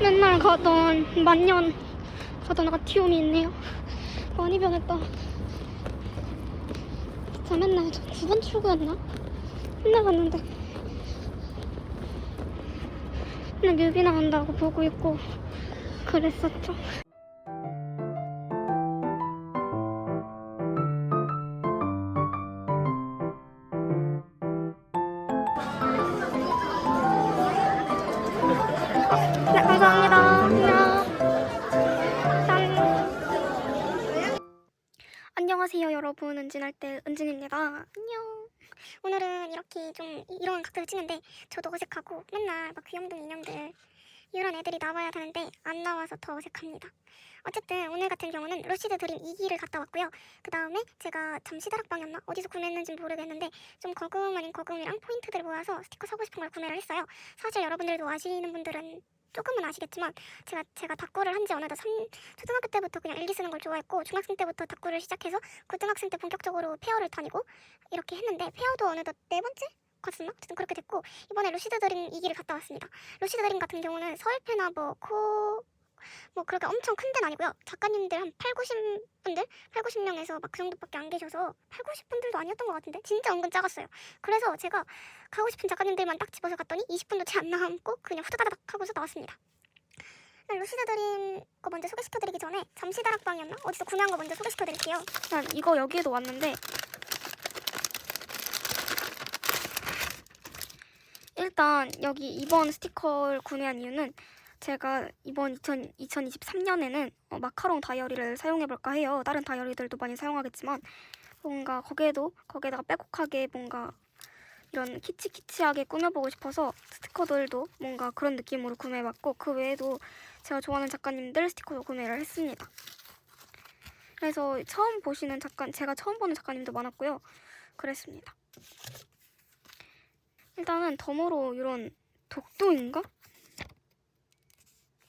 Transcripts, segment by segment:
맨날 가던 만년 가던 아티움이 있네요. 많이 변했다. 진짜 맨날 저 9번 출구였나? 맨날 갔는데. 맨날 뮤비 나온다고 보고 있고 그랬었죠. 안녕하세요, 여러분. 은진할 때 은진입니다. 안녕. 오늘은 이렇게 좀 이런 각도를 찍는데 저도 어색하고 맨날 막 귀염둥이 인형들 이런 애들이 나와야 되는데 안 나와서 더 어색합니다. 어쨌든 오늘 같은 경우는 루시드 드림 2기를 갔다 왔고요. 그 다음에 제가 잠시 다락방이었나? 어디서 구매했는지 모르겠는데 좀 거금 아닌 거금이랑 포인트들 모아서 스티커 사고 싶은 걸 구매를 했어요. 사실 여러분들도 아시는 분들은 조금은 아시겠지만 제가 제가 닭구를 한 지 어느덧 3, 초등학교 때부터 그냥 일기 쓰는 걸 좋아했고 중학생 때부터 닭구를 시작해서 고등학생 때 본격적으로 페어를 다니고 이렇게 했는데 페어도 어느덧 네 번째 갔었나? 어쨌든 그렇게 됐고 이번에 루시드 드림 2기를 갔다 왔습니다. 루시드 드림 같은 경우는 서울패나 뭐 코 뭐 그렇게 엄청 큰 데는 아니고요. 작가님들 한 8, 90분들? 8, 90명에서 막 그 정도밖에 안 계셔서 8, 90분들도 아니었던 것 같은데 진짜 은근 작았어요. 그래서 제가 가고 싶은 작가님들만 딱 집어서 갔더니 20분도 채 안 남고 그냥 후다다닥 하고서 나왔습니다. 네, 루시드 드림 거 먼저 소개시켜드리기 전에 잠시 다락방이었나? 어디서 구매한 거 먼저 소개시켜드릴게요. 난 이거 여기에도 왔는데 일단 여기 이번 스티커를 구매한 이유는 제가 이번 2000, 2023년에는 어, 마카롱 다이어리를 사용해볼까 해요. 다른 다이어리들도 많이 사용하겠지만 뭔가 거기에도 거기에다가 빼곡하게 뭔가 이런 키치키치하게 꾸며보고 싶어서 스티커들도 뭔가 그런 느낌으로 구매해봤고 그 외에도 제가 좋아하는 작가님들 스티커도 구매를 했습니다. 그래서 처음 보시는 작가, 제가 처음 보는 작가님도 많았고요. 그랬습니다. 일단은 덤으로 이런 독도인가?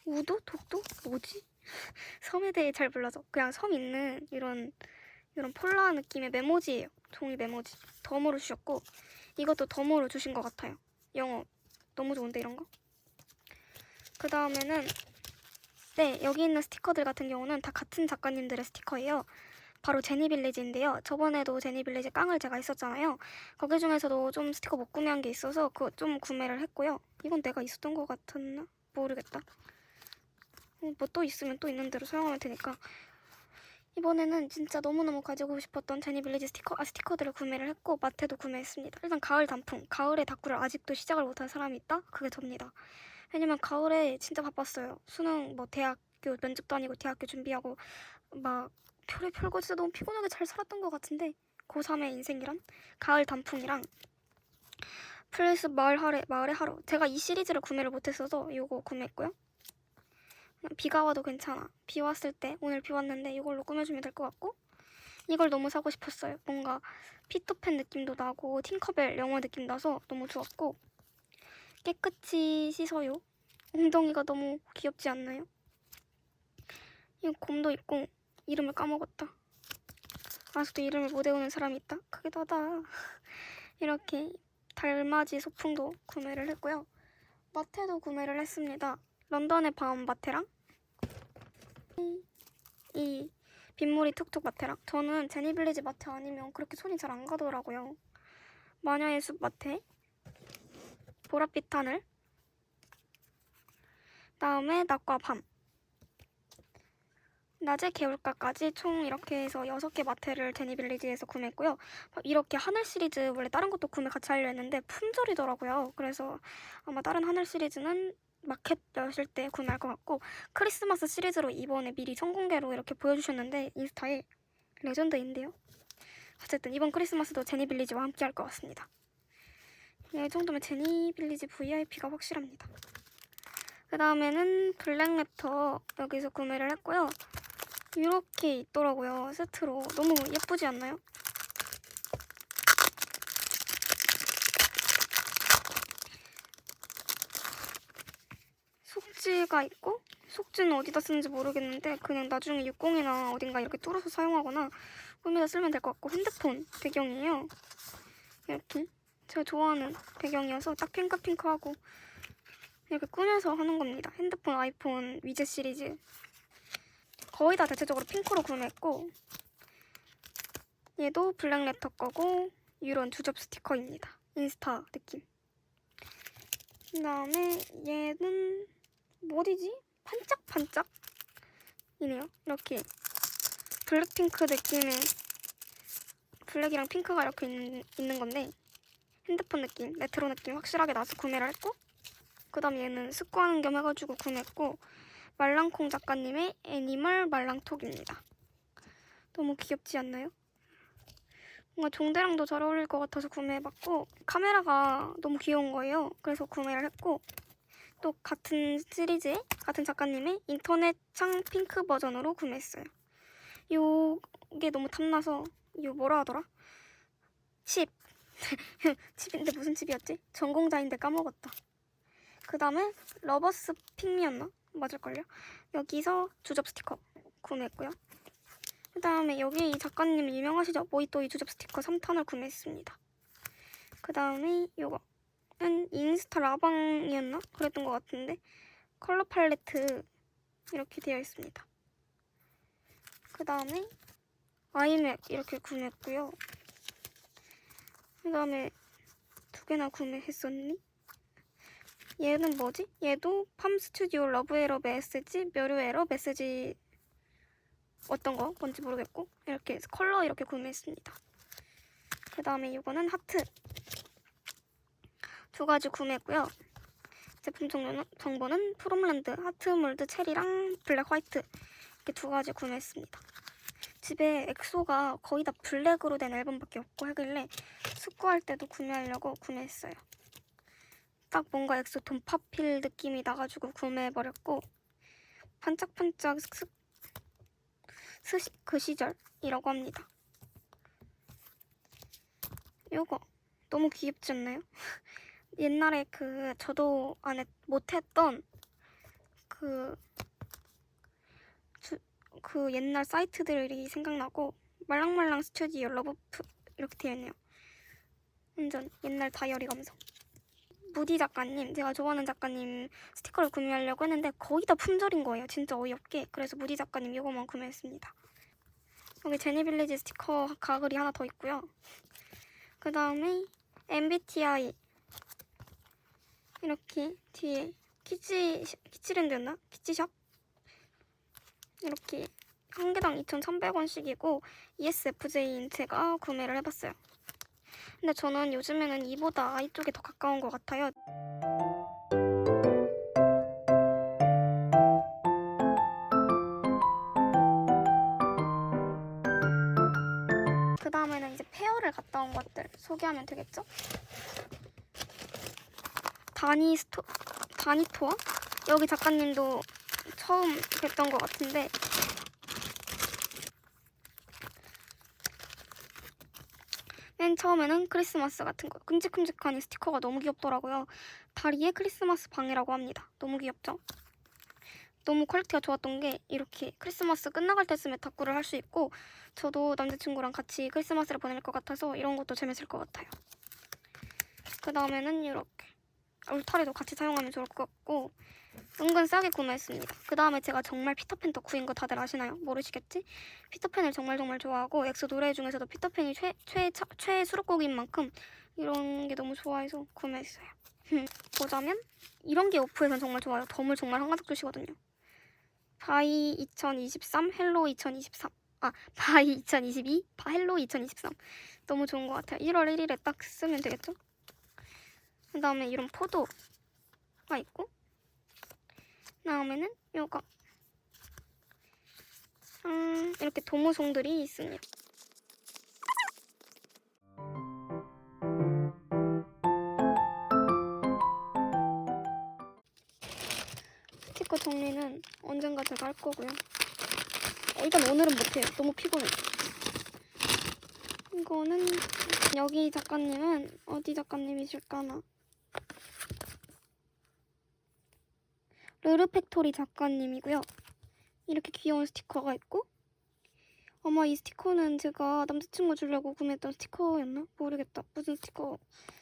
우도? 독도? 뭐지? 섬에 대해 잘 몰라서 그냥 섬 있는 이런 이런 폴라 느낌의 메모지예요. 종이 메모지. 덤으로 주셨고 이것도 덤으로 주신 것 같아요. 영어 너무 좋은데 이런 거. 그 다음에는 네 여기 있는 스티커들 같은 경우는 다 같은 작가님들의 스티커예요. 바로 제니빌리지인데요. 저번에도 제니빌리지 깡을 제가 했었잖아요. 거기 중에서도 좀 스티커 못 구매한 게 있어서 그거 좀 구매를 했고요. 이건 내가 있었던 것 같았나? 모르겠다. 뭐 또 있으면 또 있는 대로 사용하면 되니까. 이번에는 진짜 너무너무 가지고 싶었던 제니빌리지 스티커, 아, 스티커들을 구매를 했고 마트도 구매했습니다. 일단 가을 단풍, 가을에 다꾸를 아직도 시작을 못한 사람이 있다? 그게 접니다. 왜냐면 가을에 진짜 바빴어요. 수능 뭐 대학교 면접도 아니고 대학교 준비하고 막 별의 별거 진짜 너무 피곤하게 잘 살았던 것 같은데 고3의 인생이란 가을 단풍이랑 플레이스 마을 하래, 마을의 하루 제가 이 시리즈를 구매를 못했어서 이거 구매했고요 비가 와도 괜찮아 비 왔을 때 오늘 비 왔는데 이걸로 꾸며주면 될 것 같고 이걸 너무 사고 싶었어요 뭔가 피터팬 느낌도 나고 팅커벨 영화 느낌 나서 너무 좋았고 깨끗이 씻어요 엉덩이가 너무 귀엽지 않나요? 이 곰도 있고 이름을 까먹었다. 아직도 이름을 못 외우는 사람이 있다. 크기도 하다. 이렇게 달맞이 소풍도 구매를 했고요. 마테도 구매를 했습니다. 런던의 밤 마테랑 이, 이 빗물이 툭툭 마테랑 저는 제니빌리지 마테 아니면 그렇게 손이 잘 안 가더라고요. 마녀의 숲 마테 보랏빛 하늘 다음에 낮과 밤 낮에 개울가까지 총 이렇게 해서 6개 마테를 제니빌리지에서 구매했고요. 이렇게 하늘 시리즈 원래 다른 것도 구매 같이 하려 했는데 품절이더라고요. 그래서 아마 다른 하늘 시리즈는 마켓 여실 때 구매할 것 같고 크리스마스 시리즈로 이번에 미리 선공개로 이렇게 보여주셨는데 인스타에 레전드인데요. 어쨌든 이번 크리스마스도 제니 빌리지와 함께 할 것 같습니다. 이 정도면 제니 빌리지 VIP가 확실합니다. 그 다음에는 블랙레터 여기서 구매를 했고요. 이렇게 있더라고요. 세트로. 너무 예쁘지 않나요? 속지가 있고 속지는 어디다 쓰는지 모르겠는데 그냥 나중에 60이나 어딘가 이렇게 뚫어서 사용하거나 꾸미다 쓰면 될 것 같고 핸드폰 배경이에요. 이렇게 제가 좋아하는 배경이어서 딱 핑크핑크하고 이렇게 꾸며서 하는 겁니다. 핸드폰, 아이폰, 위젯 시리즈 거의 다 대체적으로 핑크로 구매했고 얘도 블랙레터 거고 이런 주접 스티커입니다. 인스타 느낌. 그 다음에 얘는 뭐디지? 반짝반짝? 이네요. 이렇게 블랙핑크 느낌의 블랙이랑 핑크가 이렇게 있는, 있는 건데 핸드폰 느낌, 레트로 느낌 확실하게 나서 구매를 했고 그 다음 얘는 습관하는 겸 해가지고 구매했고 말랑콩 작가님의 애니멀 말랑톡입니다. 너무 귀엽지 않나요? 뭔가 종대랑도 잘 어울릴 것 같아서 구매해봤고 카메라가 너무 귀여운 거예요. 그래서 구매를 했고 또 같은 시리즈의 같은 작가님의 인터넷 창 핑크 버전으로 구매했어요. 요게 너무 탐나서 요 뭐라 하더라? 칩 칩인데 무슨 칩이었지? 전공자인데 까먹었다. 그 다음에 러버스 핑미였나? 맞을걸요? 여기서 주접 스티커 구매했고요. 그 다음에 여기 이 작가님 유명하시죠? 모이또 이 주접 스티커 3탄을 구매했습니다. 그 다음에 요거는 인스타 라방이었나? 그랬던 것 같은데 컬러 팔레트 이렇게 되어 있습니다. 그 다음에 아이맥 이렇게 구매했고요. 그 다음에 두 개나 구매했었니? 얘는 뭐지? 얘도 팜 스튜디오 러브에러 메시지, 묘류에러 메시지 어떤 거 뭔지 모르겠고 이렇게 컬러 이렇게 구매했습니다. 그 다음에 이거는 하트 두 가지 구매했고요. 제품 정보는, 정보는 프롬랜드 하트 몰드 체리랑 블랙 화이트 이렇게 두 가지 구매했습니다. 집에 엑소가 거의 다 블랙으로 된 앨범밖에 없고 하길래 숙고할 때도 구매하려고 구매했어요. 딱 뭔가 엑소 돈파필 느낌이 나가지고 구매해버렸고 반짝반짝 스, 스, 그 시절이라고 합니다. 요거 너무 귀엽지 않나요? 옛날에 그 저도 안 했, 못했던 그, 주, 그 옛날 사이트들이 생각나고 말랑말랑 스튜디오 러브프 이렇게 되어 있네요. 완전 옛날 다이어리 감성. 무디 작가님, 제가 좋아하는 작가님 스티커를 구매하려고 했는데 거의 다 품절인 거예요. 진짜 어이없게. 그래서 무디 작가님 이거만 구매했습니다. 여기 제니빌리지 스티커 가글이 하나 더 있고요. 그 다음에 MBTI 이렇게 뒤에 키치 키치랜드였나? 키치샵 이렇게 한 개당 2,300원씩이고 ESFJ인 제가 구매를 해봤어요. 근데 저는 요즘에는 이보다 아이 쪽이 더 가까운 것 같아요. 그 다음에는 이제 페어를 갔다 온 것들 소개하면 되겠죠? 다니 스토, 다니 토어? 여기 작가님도 처음 뵀던 것 같은데 맨 처음에는 크리스마스 같은 거 큼직큼직한 이 스티커가 너무 귀엽더라고요. 다리에 크리스마스 방이라고 합니다. 너무 귀엽죠? 너무 퀄리티가 좋았던 게 이렇게 크리스마스 끝나갈 때쯤에 다꾸를 할 수 있고 저도 남자친구랑 같이 크리스마스를 보낼 것 같아서 이런 것도 재밌을 것 같아요. 그 다음에는 이렇게 울타리도 같이 사용하면 좋을 것 같고 은근 싸게 구매했습니다. 그 다음에 제가 정말 피터팬 덕후인 거 다들 아시나요? 모르시겠지? 피터팬을 정말 정말 좋아하고 엑소 노래 중에서도 피터팬이 최, 최, 차- 최애 수록곡인 만큼 이런 게 너무 좋아해서 구매했어요. 보자면 이런 게 오프에선 정말 좋아요. 덤을 정말 한가득 주시거든요. 바이 2023, 헬로 2023. 아, 바이 2022, 바 헬로 2023. 너무 좋은 것 같아요. 1월 1일에 딱 쓰면 되겠죠? 그 다음에 이런 포도가 있고 다음에는 요거 음, 이렇게 도무송들이 있습니다. 스티커 정리는 언젠가 제가 할 거고요. 어, 일단 오늘은 못해요. 너무 피곤해. 이거는 여기 작가님은 어디 작가님이실까나? 르르팩토리 작가님이고요. 이렇게 귀여운 스티커가 있고 아마 이 스티커는 제가 남자친구 주려고 구매했던 스티커였나? 모르겠다. 무슨 스티커.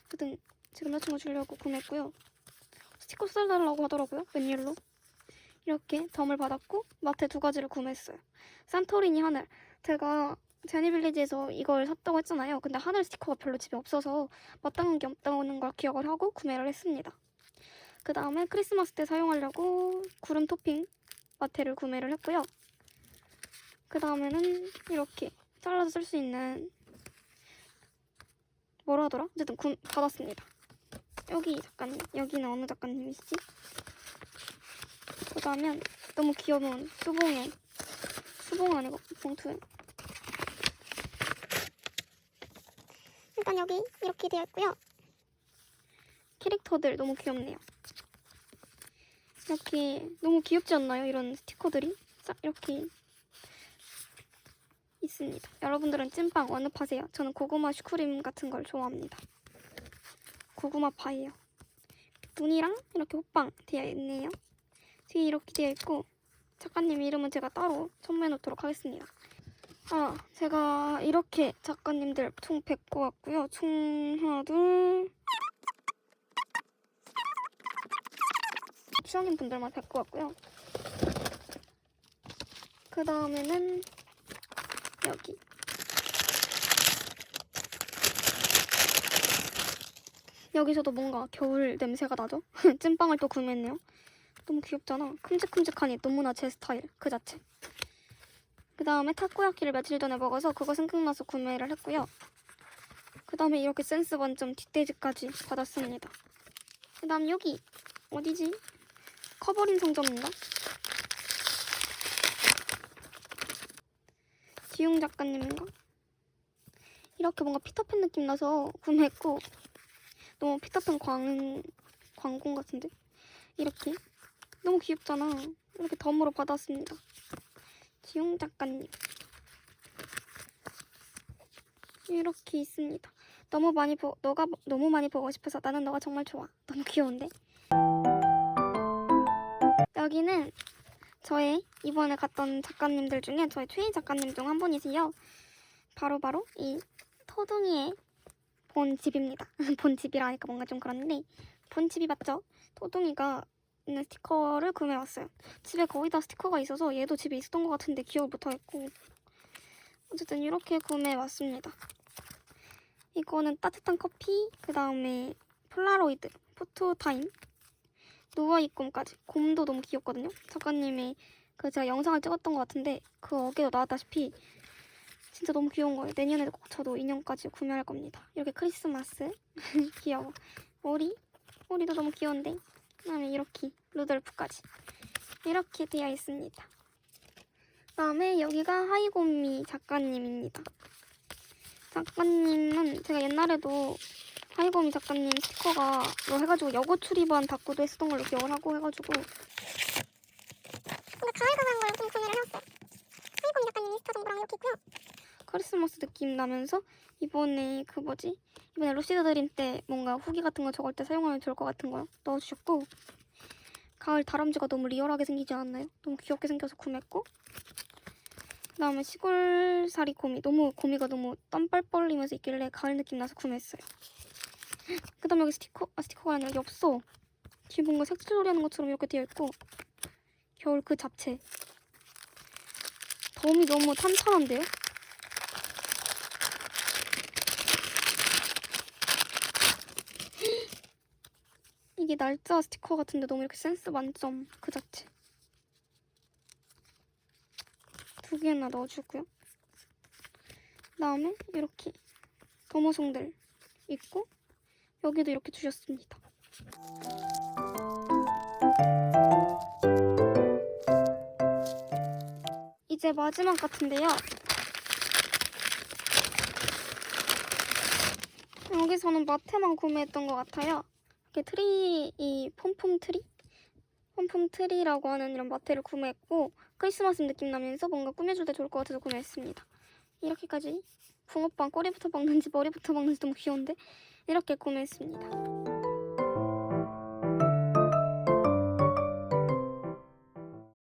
하여튼 제 남자친구 주려고 구매했고요. 스티커 달라고 하더라고요. 웬일로. 이렇게 덤을 받았고 마트 두 가지를 구매했어요. 산토리니 하늘. 제가 제니빌리지에서 이걸 샀다고 했잖아요. 근데 하늘 스티커가 별로 집에 없어서 마땅한 게 없다는 걸 기억을 하고 구매를 했습니다. 그 다음에 크리스마스 때 사용하려고 구름 토핑 마테를 구매를 했고요. 그 다음에는 이렇게 잘라서 쓸 수 있는 뭐라 하더라? 어쨌든 구, 받았습니다. 여기 작가님, 여기는 어느 작가님이시지? 그 다음엔 너무 귀여운 수봉에 수봉 아니고 봉투에 일단 여기 이렇게 되어 있고요. 캐릭터들 너무 귀엽네요. 이렇게 너무 귀엽지 않나요? 이런 스티커들이 싹 이렇게 있습니다. 여러분들은 찐빵 어느 파세요? 저는 고구마 슈크림 같은 걸 좋아합니다. 고구마 파예요. 눈이랑 이렇게 호빵 되어 있네요. 뒤에 이렇게 되어 있고 작가님 이름은 제가 따로 첨부해 놓도록 하겠습니다. 아, 제가 이렇게 작가님들 총 100거 왔고요. 총 하나, 둘 추억인 분들만 100거 왔고요. 그 다음에는 여기 여기서도 뭔가 겨울 냄새가 나죠? 찐빵을 또 구매했네요. 너무 귀엽잖아. 큼직큼직하니 너무나 제 스타일 그 자체. 그 다음에 타코야키를 며칠 전에 먹어서 그거 생각나서 구매를 했고요. 그 다음에 이렇게 센스 만점 뒷돼지까지 받았습니다. 그 다음 여기 어디지? 커버린 상점인가? 지용 작가님인가? 이렇게 뭔가 피터팬 느낌 나서 구매했고 너무 피터팬 광 광고 같은데 이렇게 너무 귀엽잖아. 이렇게 덤으로 받았습니다. 지용 작가님 이렇게 있습니다. 너무 많이 보 너가 너무 많이 보고 싶어서 나는 너가 정말 좋아. 너무 귀여운데. 여기는 저의 이번에 갔던 작가님들 중에 저의 최애 작가님 중 한 분이세요. 바로바로 이 토둥이의 본 집입니다. 본 집이라 하니까 뭔가 좀 그런데 본 집이 맞죠? 토둥이가 있는 스티커를 구매해왔어요. 집에 거의 다 스티커가 있어서 얘도 집에 있었던 것 같은데 기억을 못하겠고 어쨌든 이렇게 구매해왔습니다. 이거는 따뜻한 커피, 그 다음에 폴라로이드, 포토타임, 누워있 곰까지. 곰도 너무 귀엽거든요. 작가님이 그 제가 영상을 찍었던 것 같은데 그 어깨도 나왔다시피 진짜 너무 귀여운 거예요. 내년에도 꼭 저도 인형까지 구매할 겁니다. 이렇게 크리스마스 귀여워. 오리? 오리도 너무 귀여운데 그다음에 이렇게 루돌프까지 이렇게 되어 있습니다. 그다음에 여기가 하이고미 작가님입니다. 작가님은 제가 옛날에도 하이고미 작가님 스티커가 뭐 해가지고 여고 출입반 닦고도 했었던 걸로 기억을 하고 해가지고 근데 가을 가난 걸좀 구매를 해왔어요. 하이고미 작가님 스티커 정보랑 이렇게 있고요. 크리스마스 느낌 나면서 이번에 그 뭐지? 이번에 루시드 드림 때 뭔가 후기 같은 거 적을 때 사용하면 좋을 것 같은 거 넣어주셨고 가을 다람쥐가 너무 리얼하게 생기지 않았나요? 너무 귀엽게 생겨서 구매했고 그 다음에 시골살이 곰이 너무 곰이가 너무 땀 뻘뻘 흘리면서 있길래 가을 느낌 나서 구매했어요 그 다음에 여기 스티커 아 스티커가 아니라 여기 없어 뒤에 뭔가 색칠 놀이 하는 것처럼 이렇게 되어 있고 겨울 그 잡채 덤이 너무 탄탄한데요? 이게 날짜 스티커 같은데 너무 이렇게 센스 만점 그 자체. 두 개나 넣어주고요. 그다음에 이렇게 도모송들 있고 여기도 이렇게 주셨습니다. 이제 마지막 같은데요. 여기서는 마테만 구매했던 것 같아요. 이렇게 트리 이 폼폼 트리 폼폼 트리라고 하는 이런 마테를 구매했고 크리스마스 느낌 나면서 뭔가 꾸며줄 때 좋을 것 같아서 구매했습니다. 이렇게까지 붕어빵 꼬리부터 먹는지 머리부터 먹는지 너무 귀여운데 이렇게 구매했습니다.